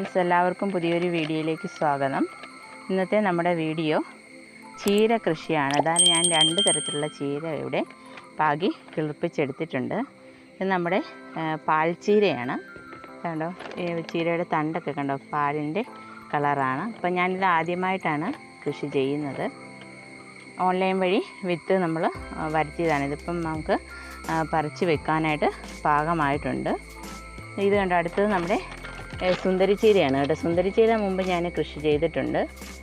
Friends എല്ലാവർക്കും പുതിയൊരു വീഡിയോയിലേക്ക് സ്വാഗതം. ഇന്നത്തെ നമ്മുടെ വീഡിയോ ചീര കൃഷിയാണ്. അതാണ് ഞാൻ രണ്ട് തരത്തിലുള്ള ചീര ഇവിടെ പാകി കിളിപ്പിച്ചെടുത്തിട്ടുണ്ട്. ഇത് നമ്മുടെ പാൽച്ചീരയാണ്. കണ്ടോ? ഈ ചീരയുടെ തണ്ടൊക്കെ കണ്ടോ? പാലിന്റെ കളറാണ്. അപ്പം ഞാനിത് ആദ്യമായിട്ടാണ് കൃഷി ചെയ്യുന്നത്. ഓൺലൈൻ വഴി വിത്ത് നമ്മൾ വരുത്തിയതാണ്. ഇതിപ്പം നമുക്ക് പറിച്ചു വെക്കാനായിട്ട് പാകമായിട്ടുണ്ട്. ഇത് കണ്ടോ? അടുത്തത് നമ്മുടെ സുന്ദരിച്ചീരയാണ് കേട്ടോ. സുന്ദരിച്ചീര മുമ്പ് ഞാൻ കൃഷി ചെയ്തിട്ടുണ്ട്.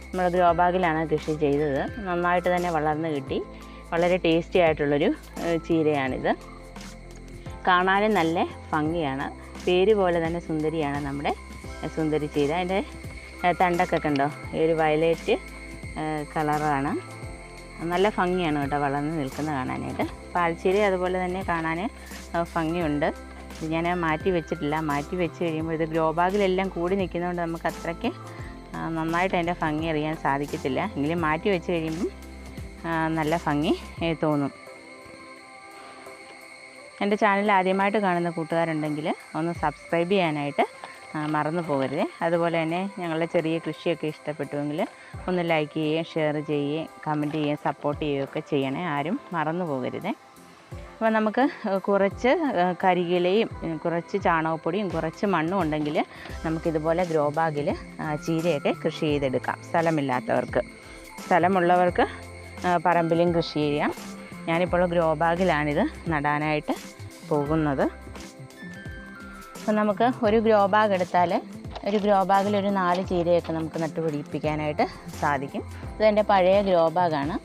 നമ്മൾ ഗ്രോ ബാഗിലാണ് കൃഷി ചെയ്തത്. നന്നായിട്ട് തന്നെ വളർന്ന് കിട്ടി. വളരെ ടേസ്റ്റി ആയിട്ടുള്ളൊരു ചീരയാണിത്. കാണാനും നല്ല ഭംഗിയാണ്. പേര് പോലെ തന്നെ സുന്ദരിയാണ് നമ്മുടെ സുന്ദരി ചീര അതിന്റെ തണ്ടൊക്കെ കണ്ടോ? ഈ ഒരു വയലറ്റ് കളറാണ്. നല്ല ഭംഗിയാണ് കേട്ടോ വളർന്ന് നിൽക്കുന്നത് കാണാനായിട്ട്. പാൽച്ചീര അതുപോലെ തന്നെ കാണാൻ ഭംഗിയുണ്ട്. ഞാൻ മാറ്റി വെച്ചിട്ടില്ല. മാറ്റി വെച്ച് കഴിയുമ്പോൾ ഇത് ഗ്രോ ബാഗിലെല്ലാം കൂടി നിൽക്കുന്നതുകൊണ്ട് നമുക്ക് അത്രയ്ക്ക് നന്നായിട്ട് അതിന്റെ ഭംഗി അറിയാൻ സാധിക്കത്തില്ല. എങ്കിലും മാറ്റി വെച്ച് കഴിയുമ്പം നല്ല ഭംഗി തോന്നും. എന്റെ ചാനൽ ആദ്യമായിട്ട് കാണുന്ന കൂട്ടുകാരുണ്ടെങ്കിൽ ഒന്ന് സബ്സ്ക്രൈബ് ചെയ്യാനായിട്ട് മറന്നു പോകരുത്. അതുപോലെ തന്നെ ഞങ്ങളുടെ ചെറിയ കൃഷിയൊക്കെ ഇഷ്ടപ്പെട്ടുവെങ്കിൽ ഒന്ന് ലൈക്ക് ചെയ്യുകയും ഷെയർ ചെയ്യുകയും കമന്റ് ചെയ്യുകയും സപ്പോർട്ട് ചെയ്യുകയൊക്കെ ചെയ്യണേ. ആരും മറന്നു പോകരുതേ. അപ്പോൾ നമുക്ക് കുറച്ച് കരികിലയും കുറച്ച് ചാണകപ്പൊടിയും കുറച്ച് മണ്ണും ഉണ്ടെങ്കിൽ നമുക്കിതുപോലെ ഗ്രോ ബാഗിൽ ചീരയൊക്കെ കൃഷി ചെയ്തെടുക്കാം. സ്ഥലമില്ലാത്തവർക്ക്. സ്ഥലമുള്ളവർക്ക് പറമ്പിലും കൃഷി ചെയ്യാം. ഞാനിപ്പോൾ ഗ്രോ ബാഗിലാണിത് നടാനായിട്ട് പോകുന്നത്. അപ്പോൾ നമുക്ക് ഒരു ഗ്രോ ബാഗ് എടുത്താൽ ഒരു ഗ്രോ ബാഗിൽ ഒരു നാല് ചീരയൊക്കെ നമുക്ക് നട്ടുപിടിപ്പിക്കാനായിട്ട് സാധിക്കും. ഇതെന്റെ പഴയ ഗ്രോ ബാഗാണ്.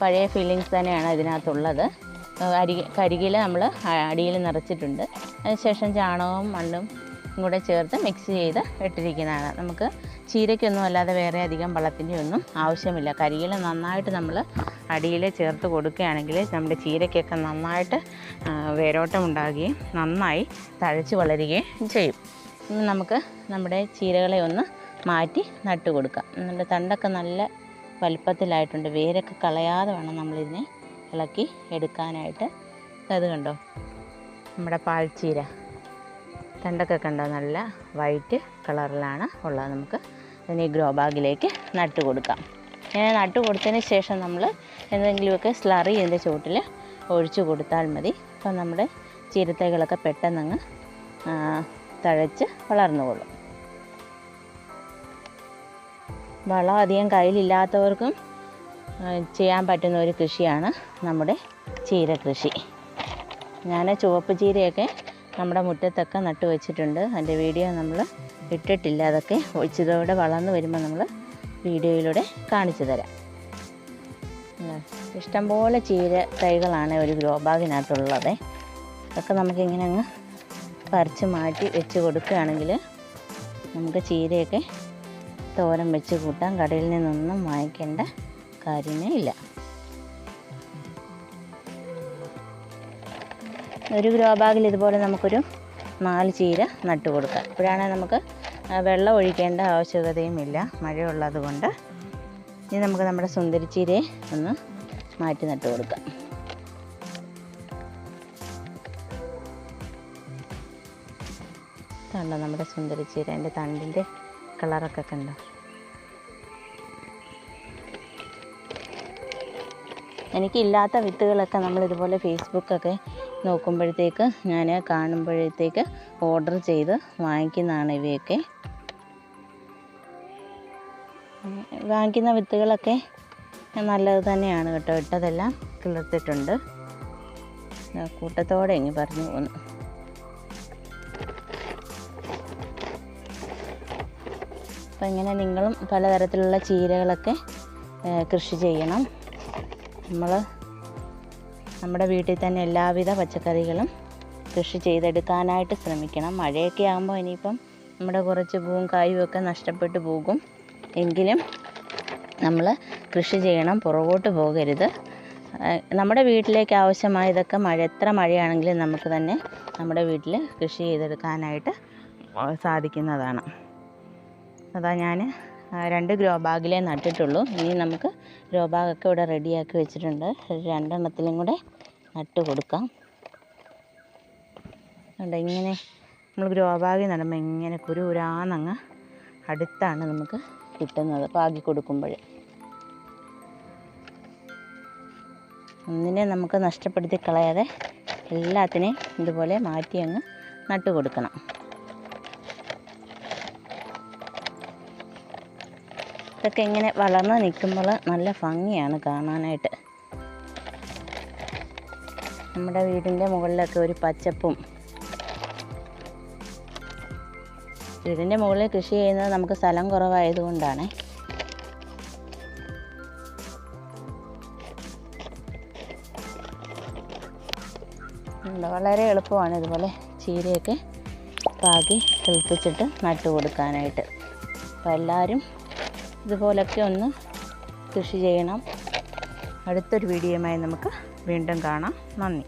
പഴയ ഫീലിങ്സ് തന്നെയാണ് ഇതിനകത്തുള്ളത്. അരി കരികിൽ നമ്മൾ അടിയിൽ നിറച്ചിട്ടുണ്ട്. അതിനുശേഷം ചാണകവും മണ്ണും കൂടെ ചേർത്ത് മിക്സ് ചെയ്ത് ഇട്ടിരിക്കുന്നതാണ്. നമുക്ക് ചീരയ്ക്കൊന്നും അല്ലാതെ വേറെ അധികം വളത്തിന്റെ ഒന്നും ആവശ്യമില്ല. കരികിൽ നന്നായിട്ട് നമ്മൾ അടിയിൽ ചേർത്ത് കൊടുക്കുകയാണെങ്കിൽ നമ്മുടെ ചീരയ്ക്കൊക്കെ നന്നായിട്ട് വേരോട്ടം ഉണ്ടാകുകയും നന്നായി തഴച്ച് വളരുകയും ചെയ്യും. നമുക്ക് നമ്മുടെ ചീരകളെ ഒന്ന് മാറ്റി നട്ടുകൊടുക്കാം. നമ്മുടെ തണ്ടൊക്കെ നല്ല വലുപ്പത്തിലായിട്ടുണ്ട്. വേരൊക്കെ കളയാതെ വേണം നമ്മളിതിനെ ഇളക്കി എടുക്കാനായിട്ട്. അത് കണ്ടോ? നമ്മുടെ പാൽച്ചീര. തണ്ടൊക്കെ കണ്ടോ? നല്ല വൈറ്റ് കളറിലാണ് ഉള്ളത് നമുക്ക്. ഇതിനെ ഗ്രോ ബാഗിലേക്ക് നട്ട് കൊടുക്കാം. ഇങ്ങനെ നട്ട് കൊടുത്തതിന് ശേഷം നമ്മൾ എന്തെങ്കിലുമൊക്കെ സ്ലറി ഇതിന്റെ ചുവട്ടിൽ ഒഴിച്ചു കൊടുത്താൽ മതി. അപ്പം നമ്മുടെ ചീരത്തൈകളൊക്കെ പെട്ടെന്നങ്ങ് തഴച്ച് വളർന്നുകൊള്ളും വളം അധികം കയ്യിലില്ലാത്തവർക്കും ചെയ്യാൻ പറ്റുന്ന ഒരു കൃഷിയാണ് നമ്മുടെ ചീര കൃഷി ഞാൻ ചുവപ്പ് ചീരയൊക്കെ നമ്മുടെ മുറ്റത്തൊക്കെ നട്ടു വെച്ചിട്ടുണ്ട്. അതിന്റെ വീഡിയോ നമ്മൾ ഇട്ടിട്ടില്ല. അതൊക്കെ ഒഴിച്ചതോടെ വളർന്നു വരുമ്പോൾ നമ്മൾ വീഡിയോയിലൂടെ കാണിച്ചു തരാം. ഇഷ്ടംപോലെ ചീര തൈകളാണ് ഒരു ഗ്രോ ബാഗിനകത്തുള്ളത്. അതൊക്കെ നമുക്കിങ്ങനെ അങ്ങ് പറിച്ച് മാറ്റി വെച്ച് കൊടുക്കുകയാണെങ്കിൽ നമുക്ക് ചീരയൊക്കെ തോരൻ വെച്ച് കൂട്ടാം. കടയിൽ നിന്നൊന്നും വാങ്ങിക്കേണ്ട കാര്യമേ ഇല്ല. ഒരു ഗ്രോ ബാഗിൽ ഇതുപോലെ നമുക്കൊരു നാല് ചീര നട്ട് കൊടുക്കാം. ഇപ്പോഴാണെങ്കിൽ നമുക്ക് വെള്ളം ഒഴിക്കേണ്ട ആവശ്യകതയും ഇല്ല. മഴയുള്ളത് കൊണ്ട്. ഇനി നമുക്ക് നമ്മുടെ സുന്ദരി ചീരയെ ഒന്ന് മാറ്റി നട്ട് കൊടുക്കാം. കണ്ടോ നമ്മുടെ സുന്ദരി ചീര? എന്റെ തണ്ടിന്റെ കളറൊക്കെ കണ്ടോ? എനിക്കില്ലാത്ത വിത്തുകളൊക്കെ നമ്മൾ ഇതുപോലെ ഫേസ്ബുക്കൊക്കെ നോക്കുമ്പോഴത്തേക്ക് ഞാൻ കാണുമ്പോഴത്തേക്ക് ഓർഡർ ചെയ്ത് വാങ്ങിക്കുന്നതാണ് ഇവയൊക്കെ. വാങ്ങിക്കുന്ന വിത്തുകളൊക്കെ നല്ലത് തന്നെയാണ് കേട്ടോ. ഇട്ടതെല്ലാം കിളിർത്തിട്ടുണ്ട്. കൂട്ടത്തോടെ ഇങ്ങ് പറഞ്ഞു പോകുന്നു അപ്പം ഇങ്ങനെ നിങ്ങളും പലതരത്തിലുള്ള ചീരകളൊക്കെ കൃഷി ചെയ്യണം. നമ്മൾ നമ്മുടെ വീട്ടിൽ തന്നെ എല്ലാവിധ പച്ചക്കറികളും കൃഷി ചെയ്തെടുക്കാനായിട്ട് ശ്രമിക്കണം. മഴയൊക്കെ ആകുമ്പോൾ ഇനിയിപ്പം നമ്മുടെ കുറച്ച് പൂവും കായും ഒക്കെ നഷ്ടപ്പെട്ടു പോകും. എങ്കിലും നമ്മൾ കൃഷി ചെയ്യണം പുറകോട്ട് പോകരുത്. നമ്മുടെ വീട്ടിലേക്ക് ആവശ്യമായ ഇതൊക്കെ മഴ എത്ര മഴയാണെങ്കിലും നമുക്ക് തന്നെ നമ്മുടെ വീട്ടിൽ കൃഷി ചെയ്തെടുക്കാനായിട്ട് സാധിക്കുന്നതാണ്. അതാ ഞാൻ രണ്ട് ഗ്രോ ബാഗിലേ നട്ടിട്ടുള്ളൂ. ഇനി നമുക്ക് ഗ്രോ ബാഗൊക്കെ ഇവിടെ റെഡിയാക്കി വെച്ചിട്ടുണ്ട്. രണ്ടെണ്ണത്തിലും കൂടെ നട്ട് കൊടുക്കാം. കണ്ടോ ഇങ്ങനെ നമ്മൾ ഗ്രോ ബാഗിൽ നടുമ്പോൾ ഇങ്ങനെ കുരു അടുത്താണ് നമുക്ക് കിട്ടുന്നത് പാകി കൊടുക്കുമ്പോൾ ഒന്നിനെ നമുക്ക് നഷ്ടപ്പെടുത്തി കളയാതെ എല്ലാത്തിനെയും ഇതുപോലെ മാറ്റി അങ്ങ് നട്ടു കൊടുക്കണം. ഇതൊക്കെ ഇങ്ങനെ വളർന്ന് നിൽക്കുമ്പോൾ നല്ല ഭംഗിയാണ് കാണാനായിട്ട്. നമ്മുടെ വീടിന്റെ മുകളിലൊക്കെ ഒരു പച്ചപ്പും. വീടിന്റെ മുകളിൽ കൃഷി ചെയ്യുന്നത് നമുക്ക് സ്ഥലം കുറവായതുകൊണ്ടാണ്. വളരെ എളുപ്പമാണ് ഇതുപോലെ ചീരയൊക്കെ പാകി കിളിപ്പിച്ചിട്ട് നട്ടു കൊടുക്കാനായിട്ട് അപ്പോൾ എല്ലാവരും ഇതുപോലൊക്കെ ഒന്ന് കൃഷി ചെയ്യണം. അടുത്തൊരു വീഡിയോയുമായി നമുക്ക് വീണ്ടും കാണാം. നന്ദി.